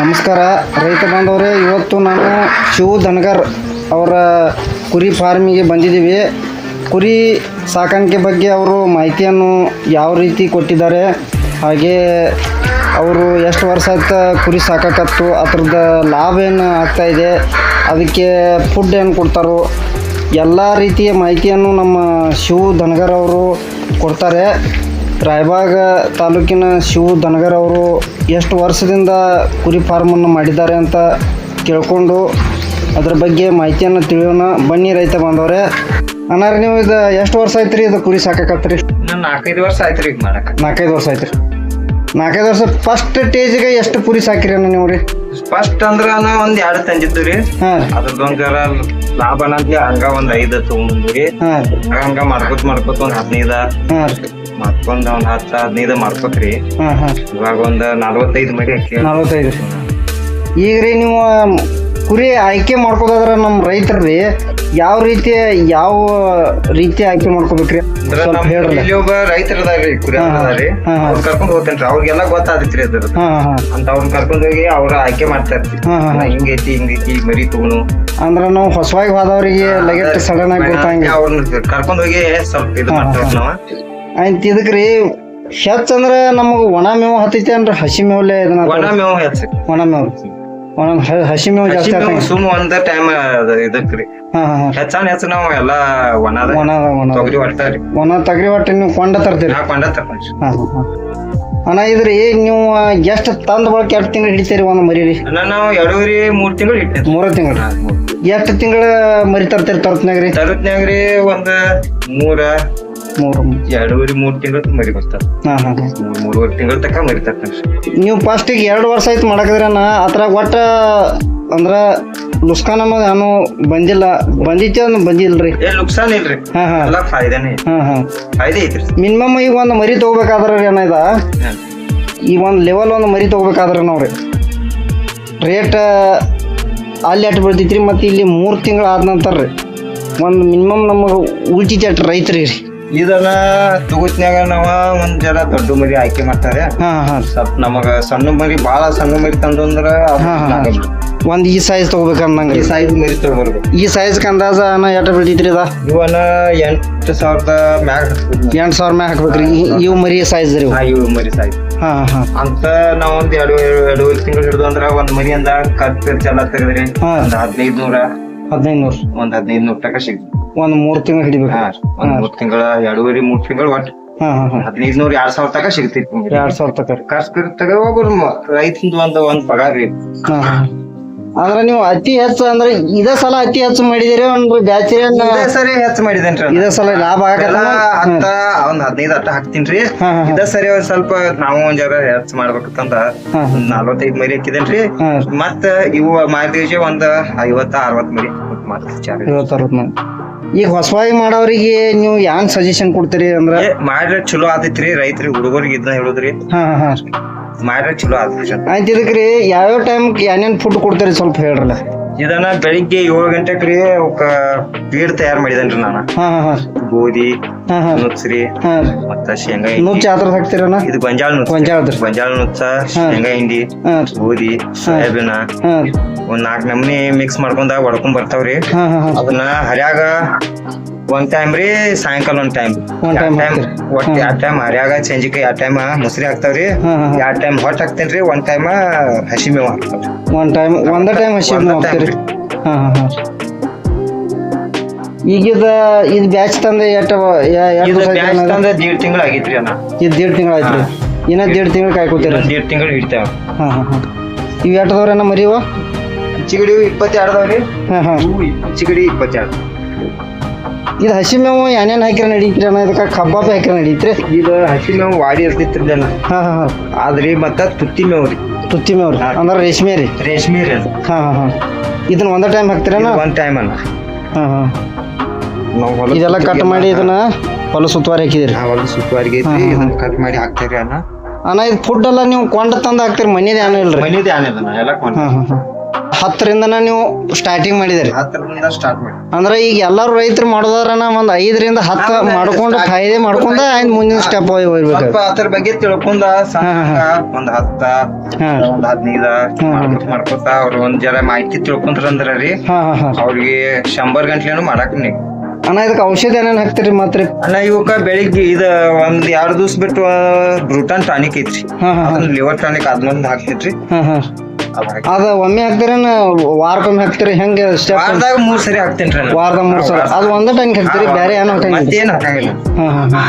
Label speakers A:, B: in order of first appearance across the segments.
A: ನಮಸ್ಕಾರ. ರೈತ ಬಾಂಧವರೇ, ಇವತ್ತು ನಾನು ಶಿವ ಧನಗರ್ ಅವರ ಕುರಿ ಫಾರ್ಮಿಗೆ ಬಂದಿದ್ದೀವಿ. ಕುರಿ ಸಾಕಾಣಿಕೆ ಬಗ್ಗೆ ಅವರು ಮಾಹಿತಿಯನ್ನು ಯಾವ ರೀತಿ ಕೊಟ್ಟಿದ್ದಾರೆ, ಹಾಗೆ ಅವರು ಎಷ್ಟು ವರ್ಷ ಆಯ್ತು ಕುರಿ ಸಾಕಾಕತ್ತು, ಅದ್ರದ್ದು ಲಾಭ ಏನು ಆಗ್ತಾಯಿದೆ ಅದಕ್ಕೆ ಫುಡ್ ಏನು ಕೊಡ್ತಾರೋ, ಎಲ್ಲ ರೀತಿಯ ಮಾಹಿತಿಯನ್ನು ನಮ್ಮ ಶಿವ ಧನಗರ್ ಅವರು ಕೊಡ್ತಾರೆ. ರಾಯಬಾಗ ತಾಲೂಕಿನ ಶಿವ ದನಗರ್ ಅವರು ಎಷ್ಟು ವರ್ಷದಿಂದ ಕುರಿ ಫಾರ್ಮನ್ನು ಮಾಡಿದ್ದಾರೆ ಅಂತ ಕೇಳಿಕೊಂಡು ಅದ್ರ ಬಗ್ಗೆ ಮಾಹಿತಿಯನ್ನು ತಿಳಿಯೋಣ. ಬನ್ನಿ ರೈತ ಬಂದವರೇ ಅನ್ನಾರ ನೀವು ಇದು ಎಷ್ಟು ವರ್ಷ ಆಯ್ತು ರೀ ಇದು ಕುರಿ ಸಾಕಾಕತ್ರಿ?
B: ನಾನು ನಾಲ್ಕೈದು ವರ್ಷ ಆಯ್ತು ರೀ ಈಗ ಮಾಡಕ್ಕೆ
A: ನಾಲ್ಕೈದು ವರ್ಷ ಆಯ್ತು ರೀ ನಾಲ್ಕೈದು ವರ್ಷ ಫಸ್ಟ್ ಸ್ಟೇಜ್ಗೆ ಎಷ್ಟು ಕುರಿ ಸಾಕಿರಿ ಅಣ್ಣ ನೀವು ರೀ?
B: ಫಸ್ಟ್ ಅಂದ್ರೆ ನಾ ಒಂದು ಎರಡು ತಂದಿದ್ದು ರೀ.
A: ಹಾಂ. ರೀ
B: ಅದ್ರದ್ದು ಒಂದ್ ಜರ ಲಾಭ ಅಂತ ಹಂಗ ಒಂದ್ ಐದು
A: ತಗೊಂಡ್ರಿ
B: ಹಂಗ ಮಾಡ್ಕೊತ ಮಾಡ್ಕೊತ ಒಂದ್ ಹದಿನೈದ. ಮಾಡ್ಕೊಂಡ್ ಒಂದ್ ಹತ್ತ ಹದಿನೈದು ಮಾಡ್ಕೊತ್ರಿ
A: ಹಾಂ ಹಾಂ
B: ಇವಾಗ ಒಂದ್ ನಲ್ವತ್ತೈದು ಮರಿ ಹಾಕಿ
A: ನಲ್ವತ್ತೈದು. ಈಗ ರೀ ನೀವು ಕುರಿ ಆಯ್ಕೆ ಮಾಡ್ಕೋದಾದ್ರೆ ನಮ್ಮ ರೈತರಲ್ಲಿ ರೀ ಯಾವ ರೀತಿ ಯಾವ ರೀತಿ ಆಯ್ಕೆ ಮಾಡ್ಕೋಬೇಕ್ರಿ?
B: ಅಂದ್ರ
A: ಸ್ವಲ್ಪ ಹೇಳ್ರಿ.
B: ಇಲ್ಲಿ ಒಬ್ಬ ರೈತರ ಅದಾರ್ರಿ ಕುರಿ
A: ಹಾ, ಹಾ. ಹಾ.
B: ಅವ್ರ ಕರ್ಕೊಂಡ್ ಹೋಗ್ತೇನ್ರಿ ಅವ್ರಿಗೆಲ್ಲ ಗೊತ್ತಾಗತ್ರಿ ಅದ್ರ
A: ಹಾಂ ಹಾಂ
B: ಅಂತ ಅವ್ರನ್ನ ಕರ್ಕೊಂಡ್ ಹೋಗಿ ಅವ್ರ ಆಯ್ಕೆ ಮಾಡ್ತಾರ್ರಿ
A: ಹಾ, ಹಾ, ಹಾ.
B: ಹಿಂಗೈತಿ ಹಿಂಗೈತಿ ಮರಿ ತಗೊಂಡು
A: ಅಂದ್ರೆ ನಾವು ಹೊಸವಾಗಿ ಹೋದವರಿಗೆ ಲಗೆಟ್ ಸಡನ್ ಆಗಿ ಗೊತ್ತಂಗೆ
B: ಅವ್ರನ್ನ ಕರ್ಕೊಂಡ್ ಹೋಗಿ ಸ್ವಲ್ಪ ಇದು ಮಾಡ್ತಾರ ನಾವ.
A: ಆಯ್ತು ಇದಕ್ಕೆ ರೀ ಹೆಚ್ಚ ಅಂದ್ರ ನಮಗ ಒಣ ಮೇವು ಹತ್ತೈತಿ ಅಂದ್ರೆ ಹಸಿ ಮೇವಲೆ ಇದನ್ನ
B: ಒಣ ಮೇವು ಹೆಚ್ಚು.
A: ಒಣ ಮೇವು. ಒಣ ಹ- ಹಸಿ ಮೇವು ಜಾಸ್ತಿ ಆಗ್ತಂಗೆ
B: ಸುಮ್ ಒಂದ ಟೈಮ್ ಇದಕ್ರಿ.
A: ರೀ ಹಾಂ ಹಾಂ.
B: ಹೆಚ್ಚಾನ ಹೆಚ್ಚು ನಾವು ಎಲ್ಲ ಒಣದ
A: ಒಣ ಒಣ.
B: ತೊಗರಿ ಒಟ್ಟ ರೀ.
A: ಒಣ ತಗರಿ ಹೊಟ್ಟೆ ನೀವು ಕೊಂಡ ತರ್ತೀರಿ.
B: ಹಾಕೊಂಡ ತಕೊಂಡ್ರಿ
A: ಹಾಂ ಹಾಂ ಹಾಂ. ಅಣ್ಣ ಇದ್ರಿ ನೀವು ಎಷ್ಟು ತಂದ ಬಳಕೆ ಎರಡು ತಿಂಗಳು ಹಿಡಿತೀರಿ ಒಂದು ಮರಿ ರೀ
B: ಅಣ್ಣ ನಾವು ಎರಡೂವರೆ ಮೂರ್ ತಿಂಗಳು ಇಟ್ಟಿದ್ವಿ
A: ಮೂರು ತಿಂಗಳು. ಎಷ್ಟು ತಿಂಗಳ ಮರಿ ತರ್ತೀರಿ ತರತ್ನಾಗ ರೀ
B: ತರತ್ನ್ಯಾಗ ರೀ ಒಂದ್ ಮೂರ
A: ಮೂರು
B: ಎರಡೂವರೆ ಮೂರ್ ತಿಂಗಳ ಮರಿ ಬರ್ತಾರ
A: ಹಾಂ ಹಾಂ.
B: ಮೂರ್ ಮೂರುವರೆ ತಿಂಗಳ ತನಕ ಮರಿ ತಕೊಂಡ್ರಿ
A: ನೀವು ಫಸ್ಟಿಗೆ ಎರಡು ವರ್ಷ ಆಯ್ತು ಮಾಡಕದ್ರನ ಅದ್ರಾಗ ಒಟ್ಟ ಅಂದ್ರ ನುಸ್ಕಾನ್ ಅನ್ನೋದು ಏನು ಬಂದಿಲ್ಲ. ಬಂದಿತ್ತು ಅಂದ್ರೆ ಬಂದಿಲ್ರಿ.
B: ಏ ನುಕ್ಸಾನ್ ಇಲ್ರಿ.
A: ಹಾಂ ಹಾಂ.
B: ಎಲ್ಲ ಫಾಯ್ದಾನೆ.
A: ಹಾಂ ಹಾಂ.
B: ಫಾಯ್ದೆ ಐತ್ರಿ.
A: ಮಿನಿಮಮ್ ಈಗ ಒಂದು ಮರಿ ತಗೋಬೇಕಾದ್ರೆ ಏನಿದೆ. ಈ ಒಂದು ಲೆವೆಲ್ ಒಂದು ಮರಿ ತಗೋಬೇಕಾದ್ರೆ ನಾವ್ರಿ. ರೇಟ್ ಅಲ್ಲಿ ಅಟ್ ಬೀಳ್ತೈತ್ರಿ ಮತ್ತು ಇಲ್ಲಿ ಮೂರು ತಿಂಗಳು ಆದ ನಂತರ ರೀ ಒಂದು ಮಿನಿಮಮ್ ನಮಗೆ ಉಳ್ತೈತಿ ಅಟ್ ರೈತ್ರಿ ರೀ
B: ಇದನ್ನ ತುಗುತ್ನ್ಯಾಗ ನಾವ ಒಂದ್ ಜನ ದೊಡ್ಡ ಮರಿ ಆಯ್ಕೆ ಮಾಡ್ತಾರೆ.
A: ಹಾ ಹಾ.
B: ಸ್ವಲ್ಪ ನಮಗ ಸಣ್ಣ ಮರಿ ಬಹಳ ಸಣ್ಣ ಮರಿ ತಂದು ಒಂದ್ ಅದು
A: ಹಾಂ ಹಾಂ
B: ಆಗಲ್ಲ.
A: ಒಂದು ಈ ಸೈಜ್ ತೊಗೋಬೇಕಂದಂಗೆ
B: ಈ ಸೈಜ್ ಮರಿ ತಗೊಬರ್ಬೇಕು
A: ಈ ಸೈಜ್ ಅಂದಾಜ ಎಟ್ಟು ಬೀಳ್ತೈತ್ರಿ ಅದ?
B: ಇವನ ಎಂಟು ಸಾವಿರದ ಮ್ಯಾಗ
A: ಎಂಟು ಸಾವಿರ ಮ್ಯಾಗ ಹಾಕ್ಬೇಕ್ರಿ. ಇ- ಇವು ಮರಿ ಸೈಜ್ ರೀ ಇವು.
B: ಹಾ ಇವು ಮರಿ ಸೈಜ್
A: ಹಾಂ ಹಾಂ.
B: ಅಂತ ನಾವ್ ಒಂದ್ ಎರಡು ಎರಡೂವರೆ ತಿಂಗಳು ಹಿಡಿದು ಅಂದ್ರ ಒಂದ್ ಮರಿ ಅಂದ ಖರ್ಚು ಚಲ ತೆಗೆದ್ರಿ.
A: ಹಾ.
B: ಒಂದ್ ಹದಿನೈದು ನೂರ
A: ಹದಿನೈದು ನೂರು
B: ಒಂದ್ ಹದಿನೈದು ನೂರ ತಕ ಸಿಗ್ತದೆ.
A: ಒಂದು ಮೂರ್ ತಿಂಗಳು ಹಿಡಿಬೇಕು.
B: ಹಾ ಒಂದ್ ಮೂರ್ ತಿಂಗಳ ಎರಡೂವರೆ ಮೂರ್ ತಿಂಗಳ ಒಟ್ಟು
A: ಹಾಂ ಹಾಂ ಹಾಂ.
B: ಹದಿನೈದು ನೂರ ಎರಡ್ ಸಾವಿರ ತಕ ಸಿಗ್ತೈತಿ
A: ಎರಡ್ ಸಾವಿರ ತಕ
B: ಖರ್ಚು ತಗ ಒಬ್ಬರು ರೈತಂದು ಒಂದ್ ಒಂದ್ ಪಗಾರ ರೀ.
A: ಹಾಂ ಹಾಂ. ಅಂದ್ರೆ ನೀವು ಅತಿ ಹೆಚ್ಚು ಅಂದ್ರೆ ಇದೇ ಸಲ ಅತಿ ಹೆಚ್ಚು ಮಾಡಿದಿರಿ ಒಂದು ಬ್ಯಾಚರಿ
B: ಇದೇ ಸರಿ ಹೆಚ್ಚು ಮಾಡಿದೇನ್ರಿ.
A: ಇದೇ ಸಲ ಲಾಭ
B: ಎಲ್ಲ ಹತ್ತ ಒಂದ್ ಹದಿನೈದು ಹತ್ತ ಹಾಕ್ತೀನ್ರಿ
A: ಹಾ, ಹಾ, ಹಾ.
B: ಇದ ಸರಿ ಒಂದ್ ಸ್ವಲ್ಪ ನಾವು ಒಂದ್ ಜರ ಹೆಚ್ಚು ಮಾಡ್ಬೇಕಂತ
A: ಹಾ, ಹಾ.
B: ಒಂದ್ ನಲ್ವತ್ತೈದ್ ಮರಿ ಹಾಕಿದೇನ್ರಿ.
A: ಹಾ.
B: ಮತ್ತ ಇವು ಮಾರ್ದಿವ್ಸಿ ಒಂದ್ ಐವತ್ತ ಅರವತ್ ಮರಿ
A: ಅರವತ್ತು ಮಂದಿ ಈಗ ಹೊಸವಾಗಿ ಮಾಡೋರಿಗೆ ನೀವು ಯಾನ್ ಸಜೆಷನ್ ಕೊಡ್ತೀರಿ ಅಂದ್ರೆ?
B: ಏ, ಮಾಡ್ರೆ ಚಲೋ ಆತೈತ್ರಿ ರೈತರಿ ಹುಡುಗರಿಗೆ ಇದನ್ನ ಹೇಳುದ್ರಿ.
A: ಹಾ ಹಾ ಹಾಂ.
B: ಮಾಡ್ರೆ ಚಲೋ ಆತೈತ್ರಿ.
A: ಆಯ್ತು ಇದಕ್ಕೆ ರೀ ಯಾವ್ಯಾವ ಟೈಮ್ ಏನೇನು ಫುಡ್ ಕೊಡ್ತೀರಿ ಸ್ವಲ್ಪ ಹೇಳ್ರಲ್ಲ.
B: ಇದನ್ನ ಬೆಳಿಗ್ಗೆ ಏಳು ಗಂಟೆಕ್ ರೀ ಅವಕ್ಕ ಬೀಡ್ ತಯಾರ್ ಮಾಡಿದೇನ್ರಿ ನಾನು.
A: ಹಾಂ ಹಾಂ ಹಾಂ.
B: ಗೋಧಿ
A: ಹಾಂ ಹಾಂ.
B: ನುಚ್ಚ್ರಿ
A: ಹಾಂ
B: ಮತ್ತ ಶೇಂಗಾ ಹಿಂಡಿ.
A: ನುಚ್ಚು ಹಾಕ್ತೀರಣ್ಣ?
B: ಇದು ಗೊಂಜಾಳ ನುಚ್ಚ.
A: ಗೊಂಜಾಳದ್ರಿ.
B: ಗೊಂಜಾಳ ನುಚ್ಚ ಶೇಂಗಾ ಹಿಂಡಿ
A: ಹಾಂ.
B: ಗೋಧಿ ಸೋಯಾಬೀನ.
A: ಹಾಂ.
B: ಒಂದ್ ನಾಲ್ಕ್ ನಮ್ನಿ ಮಿಕ್ಸ್ ಮಾಡ್ಕೊಂಡ ಹೊಡ್ಕೊಂಡ್ ಬರ್ತಾವ್ರಿ.
A: ಹಾಂ ಹಾಂ ಹಾಂ.
B: ಅದನ್ನ ಹರ್ಯಾಗ ಒಂದ್ ಟೈಮ್ ರೀ ಸಾಯಂಕಾಲ ಒಂದ್ ಟೈಮ್
A: ಒಂದ್ time
B: ಟೈಮ್
A: ಹಾಕ್ತೀರಿ.
B: ಒಟ್ ಎರಡ್ ಟೈಮ್ ಹರ್ಯಾಗ ಚಂಜಿಕೆ ಎರಡ್ ಟೈಮ್ ಮುಸ್ರಿ ಹಾಕ್ತಾವ್ರಿ.
A: ಯಾವ ಹಾಂ ಹಾಂ
B: ಎರಡ್ ಟೈಮ್ ಹೊಟ್ಟ ಹಾಕ್ತೇನ್ರಿ ಒಂದ್ ಟೈಮ್ ಹಸಿ ಮೇವ್ ಹಾಕ್ತಾವ್ರಿ.
A: ಒನ್ ಟೈಮ್ ಒಂದೇ ಟೈಮ್ ಹಸಿ
B: ಒಂದೇ time
A: ಹೋಗ್ತೀರಿ
B: ರೀ.
A: ಹಾಂ ಹಾಂ ಹಾಂ ಈಗಿದ ಇದು ಬ್ಯಾಚ್ ತಂದೆ ಎಷ್ಟು
B: ಇದು ಬ್ಯಾಚ್ ತಂದ ದೀಡ್ ತಿಂಗಳು ಆಗಿತ್ರಿ ಅಣ್ಣ.
A: ಇದು ದೇಡ್ ತಿಂಗಳು ಆಯ್ತು ಇನ್ನ ದೇಡ್ ತಿಂಗಳು ಕಾಯ್ಕೋತೀರಿ?
B: ದೀಡ್ ತಿಂಗಳು ಹಿಡಿತಾವ.
A: ಹಾಂ ಹಾಂ ಹಾಂ ಇವು ಎಟ್ಟದವ್ರೇನ ಮರಿವ
B: ಚಿಗಡಿ ಇಪ್ಪತ್ತೆರಡು ರೀ
A: ಹಾಂ ಹಾಂ
B: ಚಿಗಡಿ ಇಪ್ಪತ್ತೆರಡು.
A: ಇದು ಹಸಿ ಮೇವು ಏನೇನು ಹಾಕಿರ ನಡೀತ್ರಿ ಅಣ್ಣ? ಇದಕ್ಕೆ ಕಬ್ಬಾಬ್ ಹಾಕಿರ ನಡೀತ್ರಿ?
B: ಇದು ಹಸಿ ಮೇವು ವಾಡಿ ಇರ್ತಿತ್ರಿ ಅಣ್ಣ.
A: ಹಾ ಹಾಂ ಹಾಂ.
B: ಆದ್ರಿ ಮತ್ತೆ ತುತ್ತಿ ಮೇವು ರೀ.
A: ತುತ್ತಿ ಮೇವು ರೀ ಅಂದ್ರೆ ರೇಷ್ಮೆ ರೀ.
B: ರೇಷ್ಮೆ ರೀ ಅದು.
A: ಹಾಂ ಹಾಂ ಹಾಂ. ಇದನ್ನ ಒಂದೇ ಟೈಮ್ ಹಾಕ್ತೀರಣ್ಣ
B: ಒಂದು ಟೈಮ್ ಅಣ್ಣ.
A: ಹಾಂ ಹಾಂ.
B: ನಾವು ಹೊಲ
A: ಇದೆಲ್ಲ ಕಟ್ ಮಾಡಿ ಇದನ್ನ ಹೊಲ ಸುತ್ತುವಾರಿ ಹಾಕಿದಿರಿ.
B: ಆ ಹೊಲದ ಸುತ್ತುವರೆಗೆ
A: ಹಾ,
B: ಐತ್ರಿ.
A: ಹಾ.
B: ಇದನ್ನ ಕಟ್ ಮಾಡಿ ಹಾಕ್ತೀರಿ ಅಣ್ಣ.
A: ಅಣ್ಣ ಇದು ಫುಡ್ ಎಲ್ಲ ನೀವು ಕೊಂಡ ತಂದು ಹಾಕ್ತೀರಿ? ಮನೇದು ಏನೂ ಇಲ್ಲ
B: ರೀ ಅಣ್ಣ. ಇದನ್ನ ಎಲ್ಲ ಕೊಂಡ.
A: ಹಾ ಹಾಂ ಹಾಂ. ಹತ್ತರಿಂದನ ನೀವು ಸ್ಟಾರ್ಟಿಂಗ್ ಮಾಡಿದಿರಿ.
B: ಹತ್ತರಿಂದ ಸ್ಟಾರ್ಟ್ ಮಾಡಿ.
A: ಅಂದ್ರೆ ಈಗ ಎಲ್ಲರೂ ರೈತರು ಮಾಡೋದಾರ ಒಂದ್ ಐದರಿಂದ ಹತ್ತು ಮಾಡ್ಕೊಂಡು ಫಾಯ್ದೆ ಮಾಡ್ಕೊಂಡ ಆಯ್ತು ಮುಂದಿನ ಸ್ಟೆಪ್ ಹೋಗಿ ಹೋಗ್ಬೇಕು.
B: ಸ್ವಲ್ಪ ಅದ್ರ ಬಗ್ಗೆ ತಿಳ್ಕೊಂಡ ಒಂದು ಹತ್ತ ಒಂದ್ ಹದಿನೈದ. ಮಾಡ್ಕೊತ ಅವ್ರ ಒಂದ್ ಜರ ಮಾಹಿತಿ ತಿಳ್ಕೊಂಡ್ರ ಅಂದ್ರ ರೀ ಅವ್ರಿಗೆ ಶಂಬರ್ ಗಂಟ್ಲೇನು ಮಾಡಾಕ್ ನೀ.
A: ಅಣ್ಣ ಇದಕ್ಕೆ ಔಷಧ ಏನೇನು ಹಾಕ್ತೀರಿ ಮಾತ್ರ?
B: ಅಣ್ಣ ಇವಕ್ಕ ಬೆಳಿಗ್ಗೆ ಇದ ಒಂದ್ ಎರಡು ದಿವ್ಸ ಬಿಟ್ಟು ಬ್ರೂಟನ್ ಟಾನಿಕ್ ಐತ್ರಿ. ಲಿವರ್ ಟಾನಿಕ್
A: ಆದ್ಮೇಲೆ ಹಾಕ್ತೈತ್ರಿ
B: ಅದ್
A: ಒಮ್ಮೆ ಹಾಕ್ತಿರೇನ? ವಾರಕ್ಕೊಮ್ಮೆ ಹಾಕ್ತೀರಿ? ಹೆಂಗೆ ಸ್ಟೆಪ್
B: ವಾರದಾಗ ಮೂರ್ ಸರಿ ಹಾಕ್ತೇನ್ರಿ ರೀ
A: ವಾರದ ಮೂರ್ ಸಲ. ಅದು ಒಂದೇ ಟೈಮ್ ಹಾಕ್ತೀರಿ? ಬೇರೆ ಏನು ಹಾಕಂಗಿಲ್ಲ.
B: ಮತ್ತೇನ್ ಹಾಕಂಗಿಲ್ಲ.
A: ಹಾ ಹಾ ಹಾ.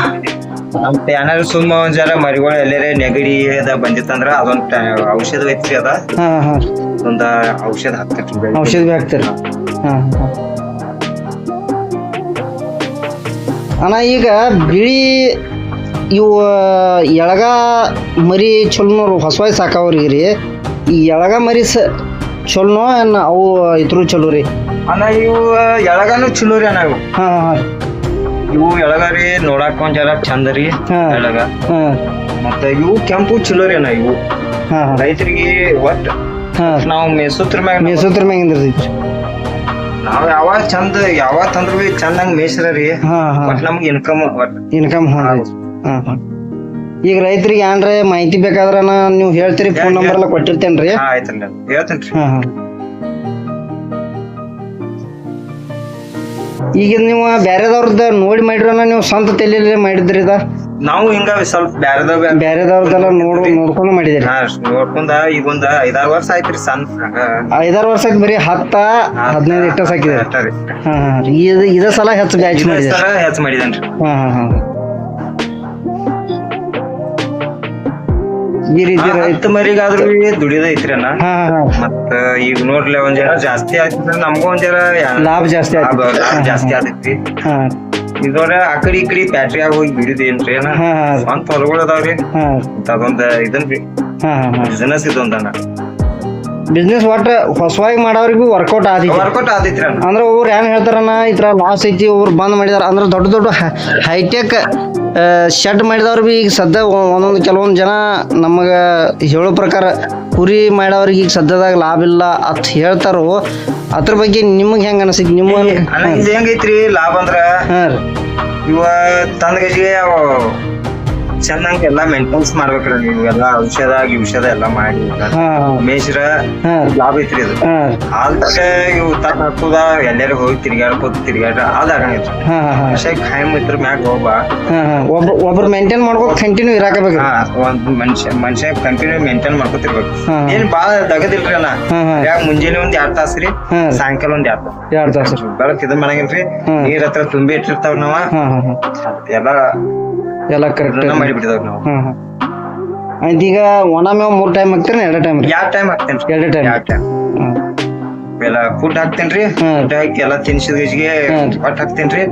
B: ನಮ್ ಏನಾದ್ರು ಸುಮ್ಮ ಒಂದ್ ಜರ ಮರಿಗಳು ಎಲ್ಲಾರೆ ನೆಗಡಿ ಅದ ಬಂದಿತ್ತಂದ್ರ ಅದೊಂದ್ ಔಷಧ ಐತ್ರಿ ಅದ.
A: ಹಾಂ ಹಾ.
B: ಒಂದ ಔಷಧ ಹಾಕ್ತಿರ್ತಿ
A: ಔಷಧ ಭೀ ಹಾಕ್ತೀರಿ? ಹಾ ಹಾ. ಅಣ್ಣ ಈಗ ಬಿಳಿ ಇವು ಎಳಗ ಮರಿ ಚಲೋನವ್ರು ಹೊಸವಾಯ್ ಸಾಕಾವ್ರಿಗೆ ರೀ ಈ ಎಳಗ ಮರಿ ಸ ಚಲೋ ಏನ್ ಅವು ಇದ್ರು ಚಲೋ ರೀ?
B: ಅಣ್ಣ ಇವು ಎಳಗಾನು ಚಲೋ ರೀ ಅಣ್ಣ ಇವು.
A: ಹಾ ಹಾ.
B: ಇವು ಎಳಗ ರೀ ನೋಡಾಕ ಒಂದ್ ಜರ ಚಂದ ರೀ
A: ಹಾ.
B: ಎಳಗ.
A: ಹಾ.
B: ಮತ್ತ ಇವು ಕೆಂಪು ಚಲೋ ರೀ ಅಣ್ಣ ಇವು.
A: ಹಾ ಹಾ.
B: ರೈತರಿಗೆ ಒಟ್
A: ಹಾ.
B: ಮೇಸೂತ್ರ ಮೇಸೂತ್ರ ಮ್ಯಾಗ ನಾವ್-
A: ಮೇಸೋತ್ರ ಮ್ಯಾಗ ಇರ್ತೈತಿ
B: ನಾವ್ ಯಾವಾಗ ಚಂದ ಯಾವಾಗ ತಂದ್ರು ಬಿ ಚಂದಂಗ್ ಮೇಯ್ಸ್ರ ರೀ.
A: ಹಾ ಹಾ.
B: ಒಟ್ ನಮ್ಗೆ ಇನ್ಕಮ್ ಒಟ್
A: ಇನ್ಕಮ್ ಹಾ ಹಾ. ಈಗ ರೈತರಿಗೆ ಏನ್ರೆ ಮಾಹಿತಿ ಬೇಕಾದ್ರ ನೀವು ಹೇಳ್ತೀರಿ ಫೋನ್ ನಂಬರ್ ಎಲ್ಲ ಕೊಟ್ಟಿರ್ತೇನ್ರಿ.
B: ಹಾ ಆಯ್ತಲ್ಲ ಹೇಳ್ತೇನ್ರಿ.
A: ಹಾ ಹಾ. ಈಗ ನೀವು ಬ್ಯಾರೆದವ್ರದ್ದು ನೋಡಿ ಮಾಡಿರೋನ ನೀವು ಸ್ವಂತ ತಲೆಯಲ್ಲಿ ಮಾಡಿದ್ರಿ ಇದ?
B: ನಾವು ಹಿಂಗ ಸ್ವಲ್ಪ ಬ್ಯಾರೆದವ್ ಬ್ಯಾರೆ
A: ಬ್ಯಾರೆದವ್ರದ್ದೆಲ್ಲ ನೋಡ್ ನೋಡ್ಕೊಂಡು ಮಾಡಿದಿರಿ.
B: ಹಾ ನೋಡ್ಕೊಂಡ ಈಗ ಒಂದ್ ಐದಾರು ವರ್ಷ ಆಯ್ತ್ರಿ ಸಣ್ಣ ಐದಾರು
A: ಐದಾರು ಆಯ್ತು ಬರೀ ಹತ್ತ ಹದಿನೈದು ಇಟ್ಟ ಸಾಕಿದ್ರಿ. ಹಾ ಹಾ ಇದು ಇದ ಸಲ ಹೆಚ್ಚು ಬ್ಯಾಚ್ ಮಾಡಿದ್ರಿ.
B: ಹೆಚ್ಚ್ ಮಾಡಿದೇನ್ರಿ.
A: ಹಾ ಹಾ ಹಾ. ಈ ರೀತಿ ರೈತ
B: ಹತ್ತು ಮರಿಗಾದ್ರೂ ದುಡಿದ ಐತ್ರಿ ಅಣ್ಣ.
A: ಹಾ ಹಾ.
B: ಮತ್ತ ಈಗ ನೋಡ್ಲಿ ಒಂದ್ ಜಾಸ್ತಿ ಆಯ್ತಂದ್ರ ನಮಗೂ ಒಂದ್ ಜರ
A: ಲಾಭ ಜಾಸ್ತಿ ಆಯ್ತು.
B: ಲಾಭ- ಲಾಭ ಜಾಸ್ತಿ
A: ಹಾ.
B: ಇದ್ರೊಳ ಆ ಕಡೆ ಈ ಕಡೆ ಹೋಗಿ ಬಿಡುದೇನ್ರಿ ಅಣ್ಣ.
A: ಹಾ ಹಾ.
B: ಸ್ವಂತ ಹೊಲಗಳು ಅದಾವ್ರಿ.
A: ಹಾ.
B: ಅದೊಂದ್ ಇದನ್ರಿ.
A: ಹಾ ಹಾ
B: ಬಿಸಿನೆಸ್ ಇದೊಂದ್ ಅಣ್ಣ.
A: ಬಿಸ್ನೆಸ್ ಒಟ್ಟು ಹೊಸವಾಗಿ ಮಾಡೋರಿಗೂ ವರ್ಕೌಟ್ ಆದಿತ್ತು
B: ವರ್ಕೌಟ್ ಆದೈತ್ರಿ.
A: ಅಂದ್ರೆ ಒಬ್ರು ಏನ್ ಹೇಳ್ತಾರನ ಈ ತರ ಲಾಸ್ ಐತಿ ಒಬ್ರು ಬಂದ್ ಮಾಡಿದಾರ. ಅಂದ್ರೆ ದೊಡ್ಡ ದೊಡ್ಡ ಹೈಟೆಕ್ ಶೆಡ್ ಮಾಡಿದವ್ರು ಬಿ ಈಗ ಸದ್ಯ ಒಂದೊಂದು ಕೆಲವೊಂದು ಜನ ನಮಗೆ ಹೇಳೋ ಪ್ರಕಾರ ಕುರಿ ಮಾಡೋರಿಗೆ ಈಗ ಸದ್ಯದಾಗ ಲಾಭ ಇಲ್ಲ ಅಂತ ಹೇಳ್ತಾರೋ ಅದ್ರ ಬಗ್ಗೆ ನಿಮಗೆ ಹೆಂಗ ಅನಿಸಿದ್ ನಿಮ್ಮ
B: ಹೆಂಗೈತ್ರಿ? ಲಾಭ ಅಂದ್ರ
A: ಹಾಂ ರೀ.
B: ಇವ ತಂದ ಗಜಿಗೆ ಚೆನ್ನಾಗಿ ಎಲ್ಲಾ ಮೇಂಟೆನ್ಸ್ ಮಾಡ್ಬೇಕ್ರಿ ನೀವು. ಎಲ್ಲಾ ಔಷಧ ಗಿಷಧ ಎಲ್ಲಾ ಮಾಡಿ.
A: ಮೇಶ್ರ
B: ಲಾಭ ಐತ್ರಿ
A: ಅದು
B: ಆದ್ರೆ ಇವು ತಕ್ಕ ಹಾಕುದ ಎಲ್ಲಾರು ಹೋಗಿ ತಿರ್ಗಾಡ್ಕೋತ ತಿರ್ಗಾಡ್ರ
A: ಹಾಂ
B: ಅಷ್ಟೇ ಖಾಯಂ ಇದ್ರ ಮ್ಯಾಗ ಹೋಗ
A: ಒಬ್ರು ಒಬ್ರು ಮೇಂಟೈನ್ ಮಾಡ್ಬೇಕು ಕಂಟಿನ್ಯೂ ಇರಾಕಬೇಕು
B: ಒಂದ್ ಮನುಷ್ಯ ಮನುಷ್ಯ ಕಂಟಿನ್ಯೂ ಮೇಂಟೈನ್ ಮಾಡ್ಕೋತಿರ್ಬೇಕು. ಏನ್ ಬಾಳ ದಗದಿಲ್ರಿ
A: ಹಾಂ
B: ಯಾಕ ಮುಂಜಾನೆ ಒಂದ್ ಎರಡ್ ತಾಸ ರೀ. ಸಾಯಂಕಾಲ ಒಂದ್ ಎರಡ್ ತಾಸ್.
A: ಎರಡ್ ತಾಸು.
B: ಬೆಳಕ್ ಇದ್ ಮಾಡಂಗಿಲ್ರಿ. ನೀರ್ ಹತ್ರ ತುಂಬಿ ಇಟ್ಟಿರ್ತಾವ ನಾವ. ಎಲ್ಲಾ
A: ಎಲ್ಲ ಕರೆಕ್ಟ್
B: ಮಾಡಿ ಮಾಡಿಬಿಟ್ಟಿದಾವ್ ನಾವು.
A: ಹಾಂ ಹಾಂ ಆಯ್ತು ಈಗ ಒಣ ಮೇವು ಮೂರು ಟೈಮ್ ಹಾಕ್ತೀರಿ ಎರಡು ಟೈಮ್ ರೀ?
B: ಯಾವ ಟೈಮ್ ಹಾಕ್ತೇನ್ರಿ
A: ಎರಡು ಟೈಮ್
B: ಯಾವ ಟೈಮ್ ಎಲ್ಲ ಫುಡ್ ಹಾಕ್ತೇನ್ರಿ
A: ರೀ.
B: ಫುಡ್ ಹಾಕಿ ಎಲ್ಲ ತಿನ್ಸಿದ ಗಜಿಗೆ
A: ಹಾ.
B: ಒಟ್ಟು ಹಾಕ್ತೇನ್ರಿ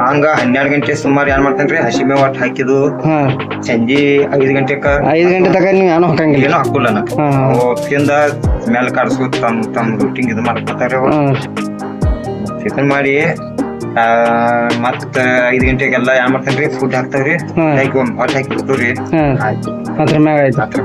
B: ಹಂಗ ಹನ್ನೆರಡು ಗಂಟೆ ಸುಮಾರು ಏನ್ ಮಾಡ್ತೇನ್ರಿ ಹಸಿ ಮೇವ್ ಒಟ್ಟು ಹಾಕಿದು
A: ಹಾಂ
B: ಸಂಜೆ ಐದು ಗಂಟೆಕ
A: ಐದು ಗಂಟೆ ತಕ ನೀವು ಏನೂ ಹಾಕಂಗಿಲ್ಲ.
B: ಏನೋ ಹಾಕುಲ್ಲ ನಾ ಮೇಲೆ ಕಾಡ್ಸು ತಮ್ ತಮ್ ರೂಟಿಂಗ್ ಇದು ಮಾಡ್ಕೊತಾರೆ ಚಿಕನ್ ಮಾಡಿ ಮತ್ತ ಐದ್ ಗಂಟೆಗೆಲ್ಲ ಏನ್ ಮಾಡ್ತೇನ್ರಿ ಫುಡ್ ಹಾಕ್ತಾವ್ರಿ
A: ರೀ
B: ಲೈಕ್ ಒಂದ್ ಹೊಟ್ಟೆ ಹಾಕಿ ಬಿಡ್ತೀವ್ರಿ
A: ಹಾಂ
B: ಆಯ್ತು.
A: ಅದ್ರ ಮ್ಯಾಗ ಆಯ್ತು.
B: ಮಾತ್ರ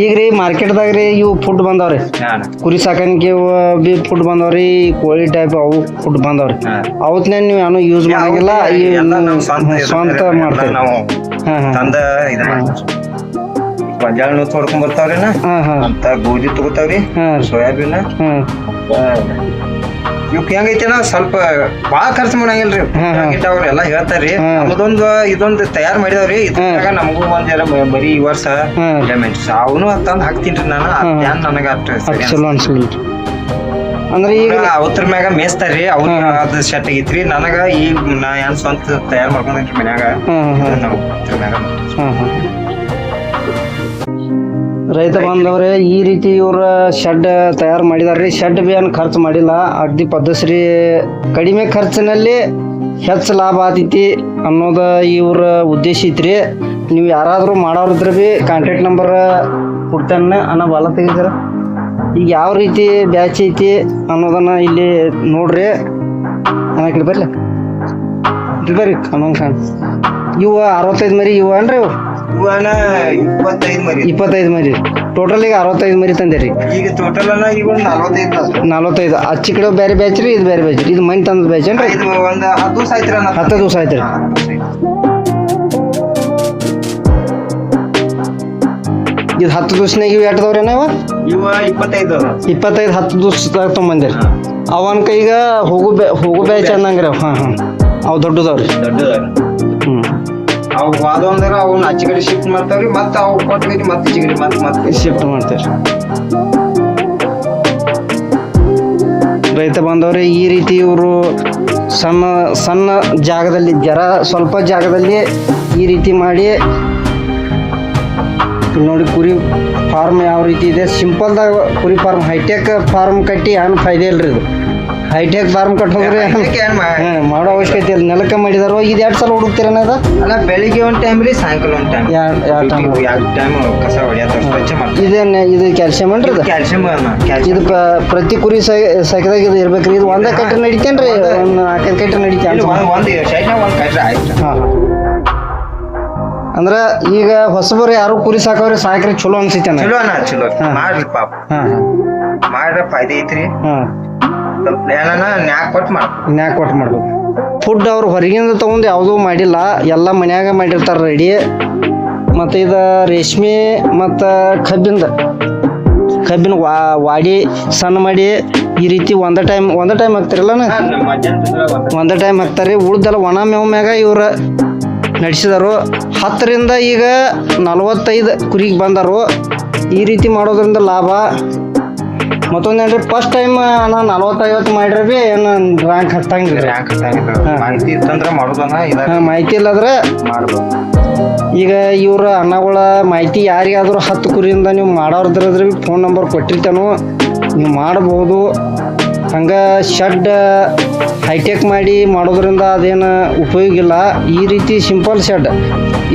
A: ಈಗ ರೀ ಮಾರ್ಕೆಟ್ದಾಗ ರೀ ಇವು ಫುಡ್ ಬಂದವ್ರಿ.
B: ಹಾ
A: ಕುರಿ ಸಾಕಾಣಿಕೆ ಇವು ಬಿ ಫುಡ್ ಬಂದವ್ರಿ ಕೋಳಿ ಟೈಪ್ ಅವು ಫುಡ್ ಬಂದವ್ರಿ.
B: ಹಾ.
A: ಅವತ್ನೇ ನೀವು ಏನೋ ಯೂಸ್ ಮಾಡಂಗಿಲ್ಲ
B: ಎಲ್ಲ ಸ್ವಂತ ಇದು
A: ಸ್ವಂತ
B: ಎಲ್ಲ ನಾವು
A: ಹಾಂ ಹಾಂ.
B: ತಂದ ಇದ ಗೊಂಜಾಳ ನುಚ್ಚ ಹೊಡ್ಕೊಂಡ್
A: ಹಾಂ ಹಾಂ.
B: ಅಂತ ಗೋಧಿ ತಗೋತಾವ್ರಿ
A: ಹಾಂ.
B: ಸೋಯಾಬೀನ್.
A: ಹಾಂ
B: ಇವಕ್ ಹೆಂಗೈತಿ ನಾವ್ ಸ್ವಲ್ಪ ಬಾಳ ಖರ್ಚು ಮಾಡಂಗಿಲ್ರಿ.
A: ಹಾ, ಹಾ.
B: ಅವ್ರ ಎಲ್ಲಾ ಹೇಳ್ತಾರ್ರಿ.
A: ಅದೊಂದು
B: ನಮ್ದೊಂದು ಇದೊಂದು ತಯಾರ ಮಾಡಿದವ್ರಿ. ಇದ್ರಾಗ ನಮಗೂ ಒಂದ್ ಎಲ್ಲ ಬರೀ ಈ ವರ್ಷ
A: ಹಾಂ
B: ಎಲಿಮೆಂಟ್ಸ್ ಅವನು ತಂದ್ ಹಾಕ್ತೀನಿ ನಾನು. ಏನ್ ನನಗ ಅಷ್ಟ್ ಸರಿ
A: ಚಲೋ ಅನ್ಸಲ್ಲ ಅಂದ್ರೆ ಈಗ.
B: ಅವತ್ರ ಮ್ಯಾಗ ಮೇಸ್ತಾರ್ರಿ. ಅವ್ರ ಅದ ಸೆಟ್ ಆಗೈತ್ರಿ. ನನಗ ಈ ನಾ ಏನ್ ಸ್ವಂತ ತಯಾರು ಮಾಡ್ಕೊಂಡ್ರಿ ಮನ್ಯಾಗ.
A: ಹ್ಮ್ ಹ್ಮ್.
B: ನಾವು ಮ್ಯಾಗ
A: ರೈತ ಬಾಂಧವ್ರೆ ಈ ರೀತಿ ಇವ್ರ ಶೆಡ್ ತಯಾರು ಮಾಡಿದಾರ್ರಿ. ಶೆಡ್ ಬಿ ಏನು ಖರ್ಚು ಮಾಡಿಲ್ಲ. ಅಡ್ಡಿ ಪದ್ಧತಿ ಕಡಿಮೆ ಖರ್ಚಿನಲ್ಲಿ ಹೆಚ್ಚು ಲಾಭ ಆತೈತಿ ಅನ್ನೋದು ಇವ್ರ ಉದ್ದೇಶ ಐತ್ರಿ. ನೀವು ಯಾರಾದರೂ ಮಾಡೋರಿದ್ರೆ ಬಿ ಕಾಂಟ್ಯಾಕ್ಟ್ ನಂಬರ್ ಕೊಡ್ತೇನೆ ಅನ್ನೋ ಬಾಲ ತೆಗಿತಾರ. ಈಗ ಯಾವ ರೀತಿ ಬ್ಯಾಚ್ ಐತಿ ಅನ್ನೋದನ್ನ ಇಲ್ಲಿ ನೋಡ್ರಿ. ಅನ್ನಕ್ಕೆ ಬರ್ಲಿ ಬರ್ರಿ. ಅನ್ನೋಂಗೆ ಕಾಣ ಇವು ಅರವತ್ತೈದು ಮರಿ ಇವ ಏನ್ರಿ ಇವು?
B: ಇವನ ಇಪ್ಪತ್ತೈದು ಮರಿ
A: ಇಪ್ಪತ್ತೈದು ಮರಿ. ಟೋಟಲ್ ಈಗ ಅರವತ್ತೈದು ಮರಿ ತಂದಿರಿ.
B: ಈಗ ಟೋಟಲ್ ಅನ್ನ ಈಗ ಒಂದು ನಲ್ವತ್ತೈದು.
A: ನಲ್ವತ್ತೈದು ಅಚ್ಚಿ ಕಡೆ ಬೇರೆ ಬ್ಯಾಚ್ ರೀ ಇದು ಬೇರೆ ಬ್ಯಾಚ್ ರೀ ಇದು ಮನೆ ತಂದ ಬ್ಯಾಚ್ ಏನ್ರಿ
B: ಇದು ಒಂದ್ ಹತ್ತು ದಿವಸ ಆಯ್ತು ರೀ
A: ಹತ್ತು ದಿವಸ ಆಯ್ತು ರೀ ಇದು ಹತ್ತು ದಿವಸನಾಗ ಇವು ಎಟ್ಟದವ್ರಿ ನಾವು
B: ಇವ? ಇಪ್ಪತ್ತೈದು.
A: ಇಪ್ಪತ್ತೈದು ಹತ್ತು ದಿವಸದಾಗ ತೊಗೊಂಬಂದಿರಿ ಅವನ ಕೈಗ ಹೋಗು ಬೇ ಹೋಗು ಬ್ಯಾಚ್ ಅಂದಂಗ್ರಿ ಅವು. ಹಾಂ ಹಾಂ. ಅವು ದೊಡ್ಡದವ್ರಿ.
B: ದೊಡ್ಡದವ್ರಿ.
A: ಹ್ಞೂ
B: ಅವು ಹೋದ ಅಂದ್ರೆ ಅವ್ನ ಆಚೆ ಶಿಫ್ಟ್ ಮಾಡ್ತಾವ್ರಿ ಮತ್ತೆ ಅವು ಕೊಟ್ಟು ಮತ್ತೆ ಈಚೆ ಮತ್ತೆ ಮತ್ತೆ
A: ಶಿಫ್ಟ್ ಮಾಡ್ತಾರೆ ರೈತ ಬಂದವ್ರೆ ಈ ರೀತಿ ಇವರು ಸಣ್ಣ ಸಣ್ಣ ಜಾಗದಲ್ಲಿ ಜರ ಸ್ವಲ್ಪ ಜಾಗದಲ್ಲಿ ಈ ರೀತಿ ಮಾಡಿ ನೋಡಿ ಕುರಿ ಫಾರ್ಮ್ ಯಾವ ರೀತಿ ಇದೆ. ಸಿಂಪಲ್ದಾಗ ಕುರಿ ಫಾರ್ಮ್ ಹೈಟೆಕ್ ಫಾರ್ಮ್ ಕಟ್ಟಿ ಏನು ಫಾಯ್ದೆ ಇಲ್ರಿ ಇದು. ಹೈಟೆಕ್ ಫಾರ್ಮ್
B: ಕಟ್
A: ಹೋಗ್ರಿ ಮಾಡೋ ಅವಶ್ಯಕತೆ ಇಲ್ಲ. ನೆಲಕ್ಕೆ ಮಾಡಿದಾರ. ಇದು ಎರಡು ಸಲ ಹುಡುಕ್ತೀರನ
B: ಅಲ್ಲ ಬೆಳಿಗ್ಗೆ ಒಂದ್ ಟೈಮ್ ರೀ ಸಾಯಂಕಾಲ ಒಂದ್ ಟೈಮ್
A: ಯಾವ ಎರಡು ಟೈಮ್
B: ಕಸ ಸ್ವಚ್ಛ
A: ಇದೇನು ಇದು ಕ್ಯಾಲ್ಸಿಯಂ ಅನ್ರಿ ಇದು?
B: ಕ್ಯಾಲ್ಸಿಯಂ
A: ಇದು ಪ್ರತಿ ಕುರಿ ಸಕದಾಗ ಇದು ಇರ್ಬೇಕ್ರಿ. ಇದು ಒಂದೇ ಕಟ್ಟ ನಡಿತೇನ್ರಿ? ಒಂದು. ನಾಲ್ಕೈದು ಕಟ್ಟ ನಡಿತೇನೆ
B: ಒಂದ್ ಆಯ್ತು.
A: ಹಾಂ ಅಂದ್ರ ಈಗ ಹೊಸಬರು ಯಾರು ಕುರಿ ಸಾಕವ್ರಿ ಸಾಕ್ರಿ ಚಲೋ ಅನ್ಸೈತೆ
B: ಚಲೋ ಅನ್ನ ಚಲೋ. ಮಾಡ್ರಿ ಪಾಪ. ಮಾಡ್ರ ಫಾಯ್ದೆ ಐತ್ರಿ. ಸ್ವಲ್ಪ ಏನನ ನ್ಯಾಕ್ ಕೊಟ್ಟು ಮಾಡ್
A: ನ್ಯಾಕ್ ಕೊಟ್ಟು ಮಾಡ್ಬೇಕು ಫುಡ್ ಅವ್ರು ಹೊರಗಿಂದ ತಗೊಂಡು ಯಾವುದೂ ಮಾಡಿಲ್ಲ. ಎಲ್ಲ ಮನ್ಯಾಗ ಮಾಡಿರ್ತಾರೆ ರೆಡಿ ಮತ್ತು ಇದು ರೇಷ್ಮೆ ಮತ್ತು ಕಬ್ಬಿಂದ. ಕಬ್ಬಿನ ವಾ ವಾಡಿ ಸಣ್ಣ ಮಾಡಿ ಈ ರೀತಿ ಒಂದೇ ಟೈಮ್ ಒಂದೇ ಟೈಮ್ ಹಾಕ್ತಿರಲ್ಲ ಒಂದೇ ಟೈಮ್ ಹಾಕ್ತಾರೆ. ಉಳ್ದೆಲ್ಲ ಒಣ ಮೇವು ಮ್ಯಾಗ ಇವ್ರು ನಡೆಸಿದಾರು. ಹತ್ತರಿಂದ ಈಗ ನಲವತ್ತೈದು ಕುರಿಗೆ ಬಂದರು. ಈ ರೀತಿ ಮಾಡೋದ್ರಿಂದ ಲಾಭ. ಮತ್ತೊಂದೇನ್ರಿ ಫಸ್ಟ್ ಟೈಮ್ ನಾನು ಐವತ್ತು ಮಾಡ್ರಿ ಬಿ ಏನು ರ್ಯಾಂಕ್ ಹತ್ತಂಗಿಲ್ಲ
B: ರ್ಯಾಂಕ್ ಮಾಹಿತಿ ಇತ್ತಂದ್ರೆ ಮಾಡೋದನ್ನ
A: ಮಾಹಿತಿ ಇಲ್ಲದ್ರೆ
B: ಮಾಡ್ಬೋದು.
A: ಈಗ ಇವ್ರ ಅಣ್ಣಗಳ ಮಾಹಿತಿ ಯಾರಿಗಾದ್ರೂ ಹತ್ತು ಕುರಿಯಿಂದ ನೀವು ಮಾಡೋರ್ದ್ರಿ ಬಿ ಫೋನ್ ನಂಬರ್ ಕೊಟ್ಟಿರ್ತಾನೋ ನೀವು ಮಾಡ್ಬೋದು. ಹಂಗೆ ಶೆಡ್ ಹೈಟೆಕ್ ಮಾಡಿ ಮಾಡೋದ್ರಿಂದ ಅದೇನು ಉಪಯೋಗ ಇಲ್ಲ. ಈ ರೀತಿ ಸಿಂಪಲ್ ಶೆಡ್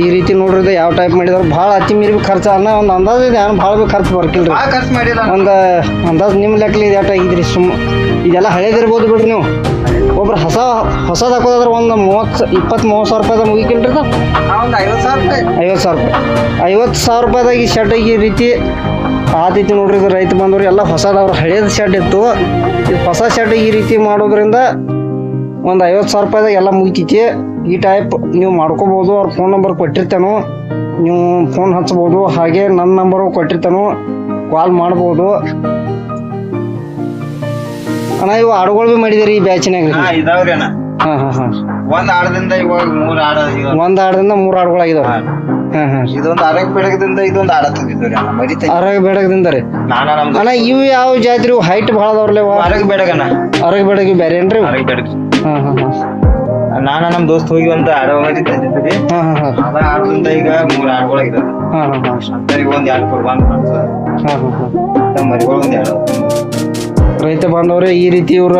A: ಈ ರೀತಿ ನೋಡ್ರಿ ಯಾವ ಟೈಪ್ ಮಾಡಿದ್ರು ಭಾಳ ಅತಿ ಮೀರಿ ಖರ್ಚು. ಅನ್ನೋ ಒಂದು ಅಂದಾಜು ಇದೆ ಭಾಳ ಬಿ ಖರ್ಚು ಬರ್ಕಿಲ್ಲ ಒಂದು ಅಂದಾಜು ನಿಮ್ಮ ಲೆಕ್ಕಲಿ ಇದು ಆಗಿದ್ರಿ ಸುಮ್ಮ ಇದೆಲ್ಲ ಹಳೇದಿರ್ಬೋದು ಬಿಡ್ರಿ ನೀವು. ಒಬ್ರು ಹೊಸ ಹೊಸದು ಹಾಕೋದಾದ್ರೆ ಒಂದು ಮೂವತ್ತು ಇಪ್ಪತ್ತು ಮೂವತ್ತು ಸಾವಿರ ರೂಪಾಯ್ದಾಗ ಮುಗಿಕಿಲ್ರಿ ಅದು
B: ಐವತ್ತು ಸಾವಿರ ರೂಪಾಯಿ.
A: ಐವತ್ತು ಸಾವಿರ ರೂಪಾಯಿ. ಐವತ್ತು ಸಾವಿರ ರೂಪಾಯ್ದಾಗ ಈ ಶೆಡ್ ಈ ರೀತಿ ಆತೈತಿ ನೋಡ್ರಿ ಇದು ರೈತ ಬಂದವ್ರು ಎಲ್ಲ ಹೊಸದವ್ರು ಹಳೇದು ಶರ್ಟ್ ಇತ್ತು. ಇದು ಹೊಸ ಶರ್ಟ್ ಈ ರೀತಿ ಮಾಡೋದ್ರಿಂದ ಒಂದು ಐವತ್ತು ಸಾವಿರ ರೂಪಾಯಿದಾಗ ಎಲ್ಲ ಮುಗಿತೈತಿ ಈ ಟೈಪ್ ನೀವು ಮಾಡ್ಕೋಬೋದು. ಅವ್ರ ಫೋನ್ ನಂಬರ್ ಕೊಟ್ಟಿರ್ತಾನೋ. ನೀವು ಫೋನ್ ಹಚ್ಬೋದು. ಹಾಗೆ ನನ್ನ ನಂಬರು ಕೊಟ್ಟಿರ್ತಾನೋ. ಕಾಲ್ ಮಾಡ್ಬೋದು. ಅಣ್ಣ ಇವು ಹಾಡುಗಳು ಭೀ ಮಾಡಿದಿರಿ ಈ ಬ್ಯಾಚಿನಾಗ
B: ಹಾ ಇದಾವ್ರಿ ಅಣ್ಣ.
A: ಹಾ ಹಾ ಹಾಂ.
B: ಒಂದ್ ಆಡದಿಂದ ಇವಾಗ ಮೂರ್ ಆಡ
A: ಒಂದ್ ಆಡದಿಂದ ಮೂರು ಆಡುಗಳಾಗಿದಾವೆ
B: ಹಾ.
A: ಹಾಂ ಹಾಂ.
B: ಇದೊಂದು ಆರೋಗ್ಯ ಬೆಳಗದಿಂದ ಇದೊಂದು ಆಡ ತಂದಿದ್ದು ರೀ ಅಣ್ಣ ಮರಿತ
A: ಅರಗ ಬೇಡಗದಿಂದ ರೀ.
B: ನಾನ ನಮ್ದು
A: ಅಣ್ಣ ಇವು ಯಾವ ಜಾತ್ರಿ ಹೈಟ್ ಭಾಳ ಅದಾವ್ರಲ್ಲ ಇವ?
B: ಅರಗ ಬೆಳಗಣ್ಣ
A: ಅರಗ ಬೇಡಗಿ ಬೇರೆ ಏನ್ರಿ ಇವು?
B: ಆರೋಗ್ಯ
A: ಹಾ ಹಾಂ
B: ನಾನ ನಮ್ ದೋಸ್ತ್ ಹೋಗಿ ಒಂದು ಆಡ ಮರಿ
A: ಹಾಂ ಹಾಂ ಹಾಂ.
B: ಅದ ಆಡದಿಂದ ಈಗ ಮೂರ್ ಆಡುಗಳಾಗಿದಾವೆ
A: ಹಾಂ ಹಾ
B: ಒಂದ್ ಎರಡು ಕೊಡ್ಬಾನ್ ಮಾಡ್ತಾರೆ
A: ಹಾಂ ಹಾಂ ಹಾಂ.
B: ಮರಿಗಳು ಒಂದ್ ಎರಡು
A: ರೈತ ಬಾಂಧವ್ರೆ, ಈ ರೀತಿ ಇವ್ರ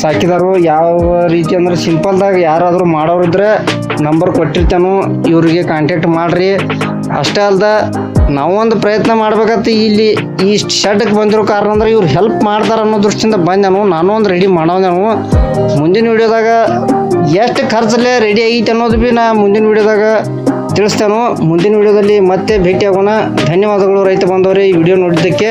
A: ಸಾಕಿದಾರು ಯಾವ ರೀತಿ ಅಂದ್ರೆ ಸಿಂಪಲ್ದಾಗ ಯಾರಾದರೂ ಮಾಡೋರಿದ್ರೆ ನಂಬರ್ ಕೊಟ್ಟಿರ್ತಾನು, ಇವರಿಗೆ ಕಾಂಟ್ಯಾಕ್ಟ್ ಮಾಡ್ರಿ. ಅಷ್ಟೇ ಅಲ್ದ ನಾವೊಂದು ಪ್ರಯತ್ನ ಮಾಡ್ಬೇಕಂತ ಇಲ್ಲಿ ಈ ಶೆಡ್ಗೆ ಬಂದಿರೋ ಕಾರಣ ಅಂದ್ರೆ ಇವ್ರು ಹೆಲ್ಪ್ ಮಾಡ್ತಾರೆ ಅನ್ನೋ ದೃಷ್ಟಿಯಿಂದ ಬಂದೆನು, ನಾನು ಒಂದು ರೆಡಿ ಮಾಡೋದೇನು ಮುಂದಿನ ವಿಡಿಯೋದಾಗ ಎಷ್ಟು ಖರ್ಚಲ್ಲೇ ರೆಡಿ ಆಗೈತೆ ಅನ್ನೋದು ಭೀ ನಾ ಮುಂದಿನ ವಿಡಿಯೋದಾಗ ತಿಳಿಸ್ತೇನೆ. ಮುಂದಿನ ವಿಡಿಯೋದಲ್ಲಿ ಮತ್ತೆ ಭೇಟಿ ಆಗೋಣ ಧನ್ಯವಾದಗಳು ರೈತ ಬಾಂಧವರೇ, ಈ ವಿಡಿಯೋ ನೋಡಿದ್ದಕ್ಕೆ.